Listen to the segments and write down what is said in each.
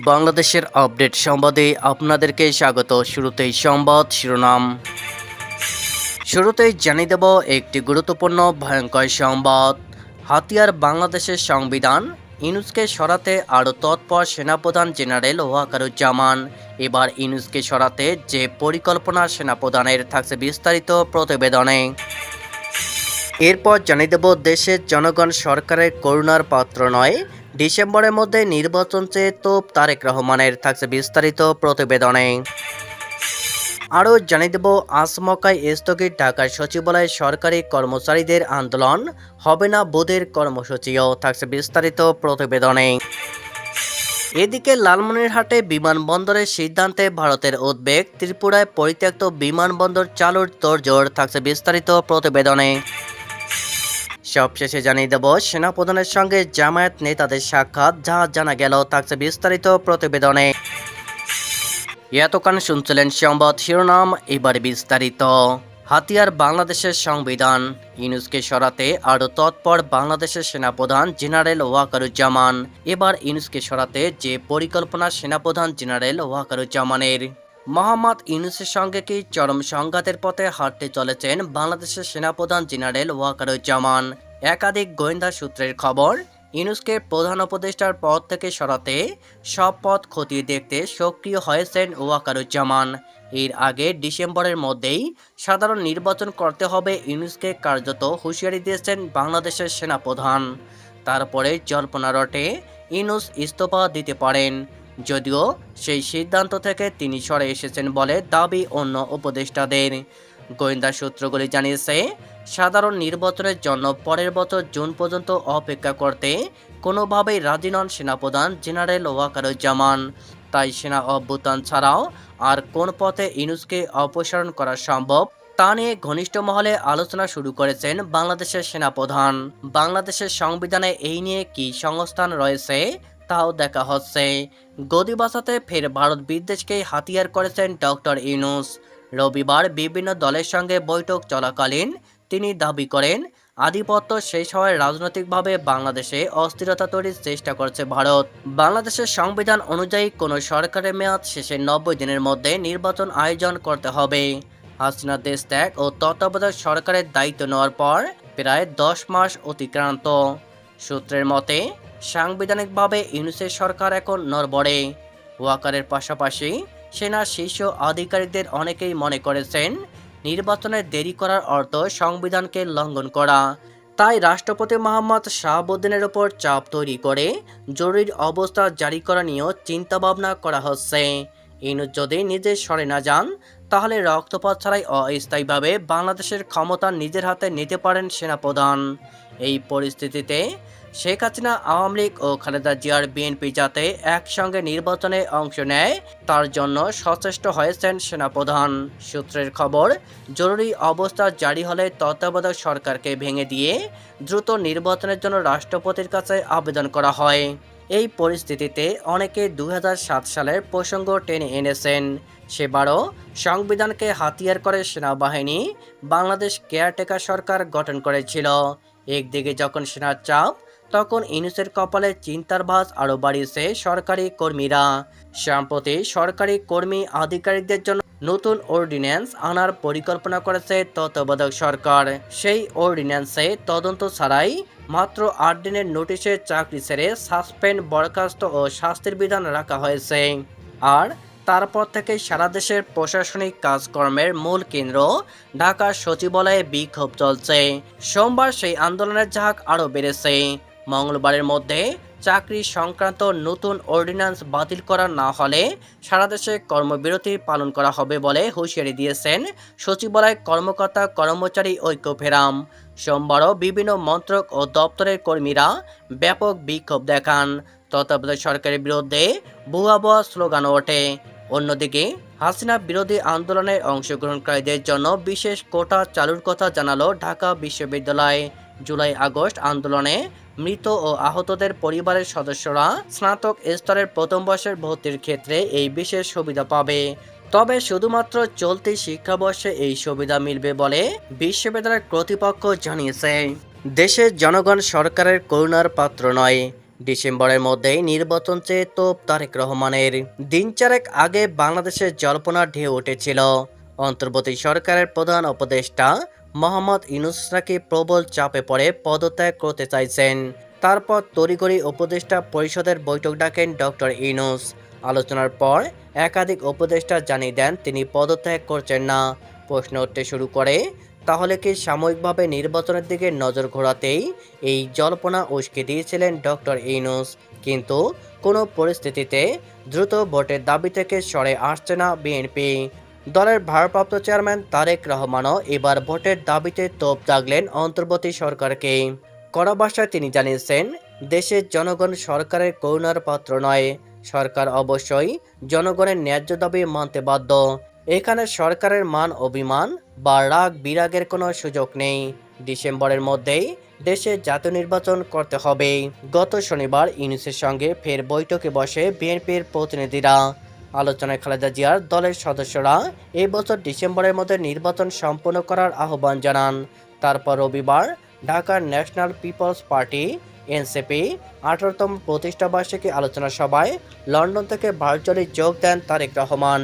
বাংলাদেশের আপডেট সংবাদে আপনাদেরকে স্বাগত। শুরুতেই সংবাদ শিরোনাম। শুরুতেই জানিয়ে দেব একটি গুরুত্বপূর্ণ, ভয়ঙ্কর সংবাদ। হাতিয়ার বাংলাদেশের সংবিধান ইনুসকে সরাতে আরও তৎপর সেনাপ্রধান জেনারেল ওয়াকারুজ্জামান। এবার ইনুসকে সরাতে যে পরিকল্পনা সেনাপ্রধানের থাকছে বিস্তারিত প্রতিবেদনে। এরপর জানিয়ে দেব, দেশের জনগণ সরকারের করুণার পাত্র নয় ডিসেম্বরের মধ্যে নির্বাচন চেয়ে তোপ তারেক রহমানের থাকছে বিস্তারিত প্রতিবেদনে। আরও জানিয়ে দেব, আসমকায় স্থগিত ঢাকার সচিবালয়ে সরকারি কর্মচারীদের আন্দোলন হবে না বোধের কর্মসূচিও থাকছে বিস্তারিত প্রতিবেদনে। এদিকে লালমনিরহাটে বিমানবন্দরের সিদ্ধান্তে ভারতের উদ্বেগ, ত্রিপুরায় পরিত্যক্ত বিমানবন্দর চালুর তোড়জোড় থাকছে বিস্তারিত প্রতিবেদনে। সবশেষে জানিয়ে দেব, সেনাপ্রধানের সঙ্গে জামায়াত নেতাদের সাক্ষাৎ, যা জানা গেল থাকছে বিস্তারিত প্রতিবেদনে। এতক্ষণ শুনছিলেন সংবাদ শিরোনাম, এবার বিস্তারিত। হাতিয়ার বাংলাদেশের সংবিধান ইনুসকে সরাতে আরও তৎপর বাংলাদেশের সেনাপ্রধান জেনারেল ওয়াকারুজ্জামান। এবার ইনুসকে সরাতে যে পরিকল্পনা সেনাপ্রধান জেনারেল ওয়াকারুজ্জামানের। মোহাম্মদ ইউনুসের সঙ্গে কি চরম সংঘাতের পথে হাঁটতে চলেছেন বাংলাদেশের সেনাপ্রধান জেনারেল ওয়াকারুজ্জামান? একাধিক গোয়েন্দা সূত্রের খবর, ইউনুসকে প্রধান উপদেষ্টার পদ থেকে সরাতে সব পথ খতিয়ে দেখতে সক্রিয় হয়েছেন ওয়াকারুজ্জামান। এর আগে ডিসেম্বরের মধ্যেই সাধারণ নির্বাচন করতে হবে ইউনুসকে কার্যত হুঁশিয়ারি দিয়েছেন বাংলাদেশের সেনাপ্রধান। তারপরে জল্পনা রটে ইউনুস ইস্তফা দিতে পারেন। যদিও সেই সিদ্ধান্ত থেকে তিনি সরে এসেছেন বলে দাবি অন্য উপদেষ্টাদের। গোয়েন্দা সূত্রগুলি জানিয়েছে, সাধারণ নির্বাচনের জন্য পরের বছর জুন পর্যন্ত অপেক্ষা করতে কোনোভাবেই রাজি নন সেনাপ্রধান জেনারেল ওয়াকারুজ্জামান। তাই সেনা অভ্যুত্থান ছাড়াও আর কোন পথে ইনুসকে অপসারণ করা সম্ভব তা নিয়ে ঘনিষ্ঠ মহলে আলোচনা শুরু করেছেন বাংলাদেশের সেনাপ্রধান। বাংলাদেশের সংবিধানে এই নিয়ে কি সংস্থান রয়েছে তাও দেখা হচ্ছে। গদি বাঁচাতে ফের ভারত বিদ্বেষকে হাতিয়ার করেছেন ডক্টর ইউনুস। রবিবার বিভিন্ন দলের সঙ্গে বৈঠক চলাকালীন তিনি দাবি করেন, আধিপত্য শেষ হওয়ায় রাজনৈতিকভাবে বাংলাদেশে অস্থিরতা তৈরির চেষ্টা করছে ভারত। বাংলাদেশের সংবিধান অনুযায়ী কোনো সরকারের মেয়াদ শেষে নব্বই দিনের মধ্যে নির্বাচন আয়োজন করতে হবে। হাসিনা দেশ ত্যাগ ও তত্ত্বাবধায়ক সরকারের দায়িত্ব নেওয়ার পর প্রায় দশ মাস অতিক্রান্ত। সূত্রের মতে, সাংবিধানিকভাবে ইউনুসের সরকার এখন নড়বড়ে। ওয়াকারের পাশাপাশি সেনা শীর্ষ আধিকারিকদের অনেকেই মনে করেছেন, নির্বাচনে দেরি করার অর্থ সংবিধানকে লঙ্ঘন করা। তাই রাষ্ট্রপতি মোহাম্মদ শাহাবুদ্দিনের ওপর চাপ তৈরি করে জরুরি অবস্থা জারি করা নিয়েও চিন্তাভাবনা করা হচ্ছে। ইনুস যদি নিজে সরে না যান তাহলে রক্তপাত ছাড়াই অস্থায়ীভাবে বাংলাদেশের ক্ষমতা নিজের হাতে নিতে পারেন সেনাপ্রধান। এই পরিস্থিতিতে শেখ হাসিনা, আওয়ামী লীগ ও খালেদা জিয়ার বিএনপি যাতে একসঙ্গে নির্বাচনে অংশ নেয়, তার জন্য সচেষ্ট হয়েছেন সেনাপ্রধান। সূত্রের খবর, জরুরি অবস্থা জারি হলে তত্ত্বাবধায়ক সরকারকে ভেঙে দিয়ে দ্রুত নির্বাচনের জন্য রাষ্ট্রপতির কাছে আবেদন করা হয়। এই পরিস্থিতিতে অনেকে দু হাজার সাত সালের প্রসঙ্গ টেনে এনেছেন। সেবারও সংবিধানকে হাতিয়ার করে সেনাবাহিনী বাংলাদেশ কেয়ারটেকার সরকার গঠন করেছিল। একদিকে যখন সেনার চাপ, তখন ইনুসের কপালে চিন্তার ভাস আরও বাড়িয়েছে সরকারি কর্মীরা। সম্প্রতি সরকারি কর্মী আধিকারিকদের জন্য নতুন অর্ডিন্যান্স আনার পরিকল্পনা করেছে তত্ত্বাবধায়ক সরকার। সেই অর্ডিন্যান্সে তদন্ত ছাড়াই মাত্র আট দিনের নোটিশে চাকরি ছেড়ে সাসপেন্ড, বরখাস্ত ও শাস্তির বিধান রাখা হয়েছে। আর তারপর থেকে সারা দেশের প্রশাসনিক কাজকর্মের মূল কেন্দ্র ঢাকা সচিবালয়ে বিক্ষোভ চলছে। সোমবার সেই আন্দোলনের ঝাঁক আরও বেড়েছে। মঙ্গলবারের মধ্যে চাকরি সংক্রান্ত নতুন অর্ডিন্যান্স বাতিল করা না হলে সারা দেশে কর্মবিরতি পালন করা হবে বলে হুঁশিয়ারি দিয়েছেন সচিবালয় কর্মকর্তা কর্মচারী ঐক্য ফেরাম সোমবারও বিভিন্ন মন্ত্রক ও দপ্তরের কর্মীরা ব্যাপক বিক্ষোভ দেখান। তত্ত্বাবধায়ক সরকারের বিরুদ্ধে ভুয়াবহ স্লোগান ওঠে। অন্যদিকে, হাসিনা বিরোধী আন্দোলনে অংশগ্রহণকারীদের জন্য বিশেষ কোটা চালুর কথা জানালো ঢাকা বিশ্ববিদ্যালয়। জুলাই আগস্ট আন্দোলনে মৃত ও আহতদের পরিবারের সদস্যরা স্নাতক স্তরের প্রথম বর্ষের ভর্তির ক্ষেত্রে এই বিশেষ সুবিধা পাবে। তবে শুধুমাত্র চলতি শিক্ষাবর্ষে এই সুবিধা মিলবে বলে বিশ্ববিদ্যালয়ের কর্তৃপক্ষ জানিয়েছে। দেশের জনগণ সরকারের করুণার পাত্র নয়। ডিসেম্বরের মধ্যেই নির্বাচন চেয়ে তোপ তারেক রহমানের। দিন চারেক আগে বাংলাদেশের জল্পনার ঢেউ উঠেছিল। অন্তর্বর্তী সরকারের প্রধান উপদেষ্টা মোহাম্মদ ইউনুস প্রবল চাপে পড়ে পদত্যাগ করতে চাইছেন। তারপর তড়িঘড়ি উপদেষ্টা পরিষদের বৈঠক ডাকেন ডক্টর ইউনুস আলোচনার পর একাধিক উপদেষ্টা জানিয়ে দেন তিনি পদত্যাগ করছেন না। প্রশ্ন উঠতে শুরু করে, তাহলে কি সাময়িকভাবে নির্বাচনের দিকে নজর ঘোরাতেই এই জল্পনা উস্কে দিয়েছিলেন ডক্টর ইউনুস কিন্তু কোনো পরিস্থিতিতে দ্রুত ভোটের দাবি থেকে সরে আসছে না বিএনপি। দলের ভারপ্রাপ্ত চেয়ারম্যান তারেক রহমানও এবার ভোটের দাবিতে তোপ দাগলেন অন্তর্বর্তী সরকারকে। কড়া তিনি জানিয়েছেন, দেশের জনগণ সরকারের করুণার পাত্র নয়। সরকার অবশ্যই জনগণের ন্যায্য দাবি মানতে বাধ্য। এখানে সরকারের মান অভিমান বা রাগ বিরাগের কোনো সুযোগ নেই। ডিসেম্বরের মধ্যেই দেশে জাতীয় নির্বাচন করতে হবে। গত শনিবার ইউনিসের সঙ্গে ফের বৈঠকে বসে বিএনপির প্রতিনিধিরা আলোচনায় খালেদা জিয়ার দলের সদস্যরা এই বছর ডিসেম্বরের মধ্যে নির্বাচন সম্পন্ন করার আহ্বান জানান। তারপর রবিবার ঢাকার ন্যাশনাল পিপলস পার্টি, এনসিপি আঠারোতম প্রতিষ্ঠাবার্ষিকী আলোচনা সভায় লন্ডন থেকে ভার্চুয়ালি যোগ দেন তারেক রহমান।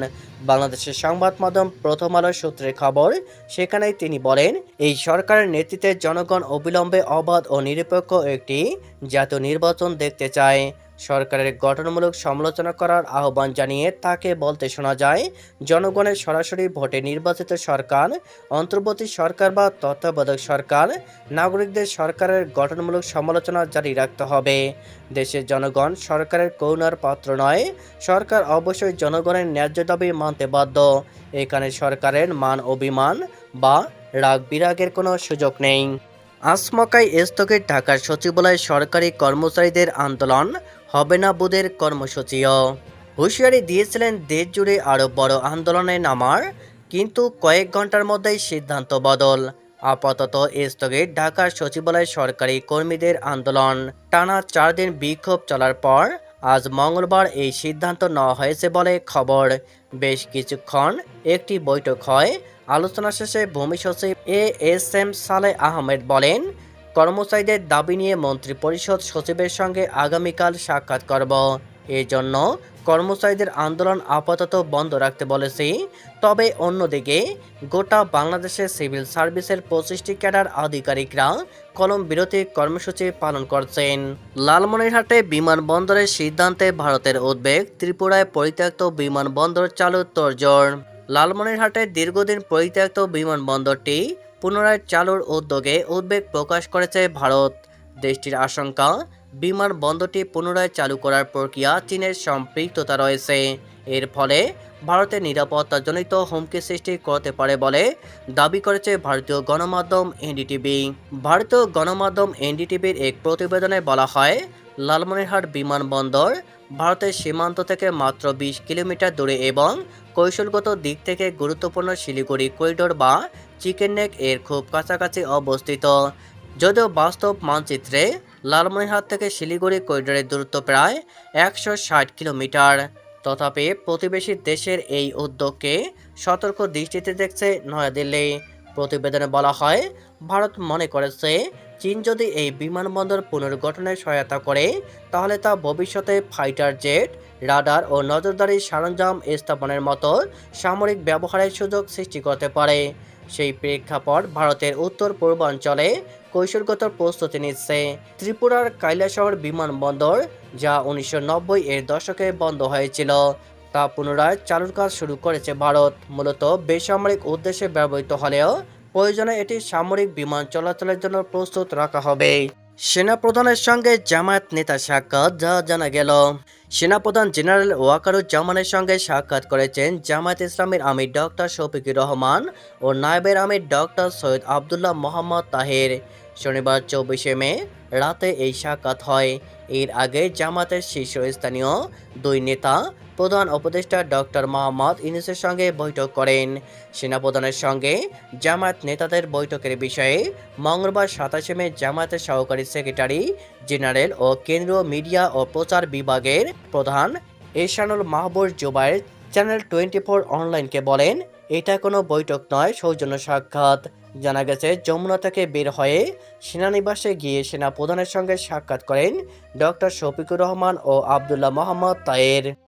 বাংলাদেশের সংবাদ মাধ্যম প্রথম আলোর সূত্রের খবর, সেখানেই তিনি বলেন, এই সরকারের নেতৃত্বে জনগণ অবিলম্বে অবাধ ও নিরপেক্ষ একটি জাতীয় নির্বাচন দেখতে চায়। সরকারের গঠনমূলক সমালোচনা করার আহ্বান জানিয়ে তাকে বলতে শোনা যায়, জনগণের সরাসরি ভোটে নির্বাচিত সরকার, অন্তর্বর্তী সরকার বা তত্ত্বাবধায়ক সরকার, নাগরিকদের সরকারের গঠনমূলক সমালোচনা জারি রাখতে হবে। দেশের জনগণ সরকারের করুণার পাত্র নয়, সরকার অবশ্যই জনগণের ন্যায্য দাবি মানতে বাধ্য। এখানে সরকারের মান অভিমান বা রাগ বিরাগের কোনো সুযোগ নেই। আসমকাই স্থগিত ঢাকার সচিবালয় সরকারি কর্মচারীদের আন্দোলন হবে না বুধের কর্মসূচিও। হুঁশিয়ারি দিয়েছিলেন দেশ জুড়ে আরও বড় আন্দোলনে নামার, কিন্তু কয়েক ঘণ্টার মধ্যেই সিদ্ধান্ত বদল। আপাতত স্থগিত ঢাকার সচিবালয় সরকারি কর্মীদের আন্দোলন। টানা চার দিন বিক্ষোভ চলার পর আজ মঙ্গলবার এই সিদ্ধান্ত নেওয়া হয়েছে বলে খবর। বেশ কিছুক্ষণ একটি বৈঠক হয় আলোচনা শেষে ভূমি সচিব এ এস এম সালে আহমেদ বলেন, কর্মচারীদের দাবি নিয়ে মন্ত্রী পরিষদ সচিবের সঙ্গে আগামীকাল সাক্ষাৎ করব। জন্য কর্মচারীদের আন্দোলন আপাতত বন্ধ রাখতে বলেছি। তবে অন্যদিকে, গোটা বাংলাদেশের সিভিল সার্ভিসের পঁচিশটি ক্যাডার আধিকারিকরা কলম বিরতি কর্মসূচি পালন করছেন। লালমনিরহাটে বিমানবন্দরের সিদ্ধান্তে ভারতের উদ্বেগ, ত্রিপুরায় পরিত্যক্ত বিমানবন্দর চালু তোড়জোড়। লালমনিরহাটে দীর্ঘদিন পরিত্যক্ত বিমানবন্দরটি পুনরায় চালুর উদ্যোগে উদ্বেগ প্রকাশ করেছে ভারত। দেশটির আশঙ্কা, বিমানবন্দরটি পুনরায় চালু করার প্রক্রিয়া চীনের সম্পৃক্ততা রয়েছে। এর ফলে ভারতের নিরাপত্তাজনিত হুমকি সৃষ্টি করতে পারে বলে দাবি করেছে ভারতীয় গণমাধ্যম এনডিটিভি। ভারতীয় গণমাধ্যম এনডিটিভির এক প্রতিবেদনে বলা হয়, লালমনিরহাট বিমানবন্দর ভারতের সীমান্ত থেকে মাত্র বিশ কিলোমিটার দূরে এবং কৌশলগত দিক থেকে গুরুত্বপূর্ণ শিলিগুড়ি করিডোর বা চিকেন নেক এর খুব কাছাকাছি অবস্থিত। যদিও বাস্তব মানচিত্রে লালমনিরহাট থেকে শিলিগুড়ি করিডোরের দূরত্ব প্রায় একশো ষাট কিলোমিটার। তথাপি প্রতিবেশী দেশের এই উদ্যোগকে সতর্ক দৃষ্টিতে দেখছে নয়াদিল্লি। প্রতিবেদনে বলা হয়, ভারত মনে করেছে চীন যদি এই বিমানবন্দর পুনর্গঠনে সহায়তা করে, তাহলে তা ভবিষ্যতে ফাইটার জেট, রাডার ও নজরদারি সরঞ্জাম স্থাপনের মতো সামরিক ব্যবহারের সুযোগ সৃষ্টি করতে পারে। সেই প্রেক্ষাপট ভারতের উত্তর পূর্বাঞ্চলে কৌশলগত প্রস্তুতি নিচ্ছে। ত্রিপুরার কৈলাসহর বিমানবন্দর, যা উনিশশো নব্বই এর দশকে বন্ধ হয়েছিল, তা পুনরায় চালুর কাজ শুরু করেছে ভারত। মূলত বেসামরিক উদ্দেশ্যে ব্যবহৃত হলেও প্রয়োজনে এটি সামরিক বিমান চলাচলের জন্য প্রস্তুত রাখা হবে। সেনা প্রধানের সঙ্গে জামায়াত নেতা সাক্ষাৎ, যা জানা গেল। সেনাপ্রধান জেনারেল ওয়াকারুজ্জামানের সঙ্গে সাক্ষাৎ করেছেন জামায়াত ইসলামের আমির ডক্টর শফিকুর রহমান ও নায়বের আমির ডক্টর সৈয়দ আবদুল্লাহ মোহাম্মদ তাহের। শনিবার চব্বিশে মে রাতে এই সাক্ষাৎ হয়। এর আগে জামাতের শীর্ষস্থানীয় দুই নেতা প্রধান উপদেষ্টা ডক্টর মোহাম্মদ ইউনুসের সঙ্গে বৈঠক করেন। সেনাপ্রধানের সঙ্গে জামায়াত নেতাদের বৈঠকের বিষয়ে মঙ্গলবার সাতাশে মে জামায়াতের সহকারী সেক্রেটারি জেনারেল ও কেন্দ্রীয় মিডিয়া ও প্রচার বিভাগের প্রধান Ehsanul Mahbur Jubair channel twenty four অনলাইনকে বলেন, এটা কোনো বৈঠক নয়, সৌজন্য সাক্ষাৎ। জানা গেছে, যমুনা থেকে বের হয়ে সেনানিবাসে গিয়ে সেনা প্রধানের সঙ্গে সাক্ষাৎ করেন ডক্টর শফিকুর রহমান ও আবদুল্লাহ মোহাম্মদ তায়ের।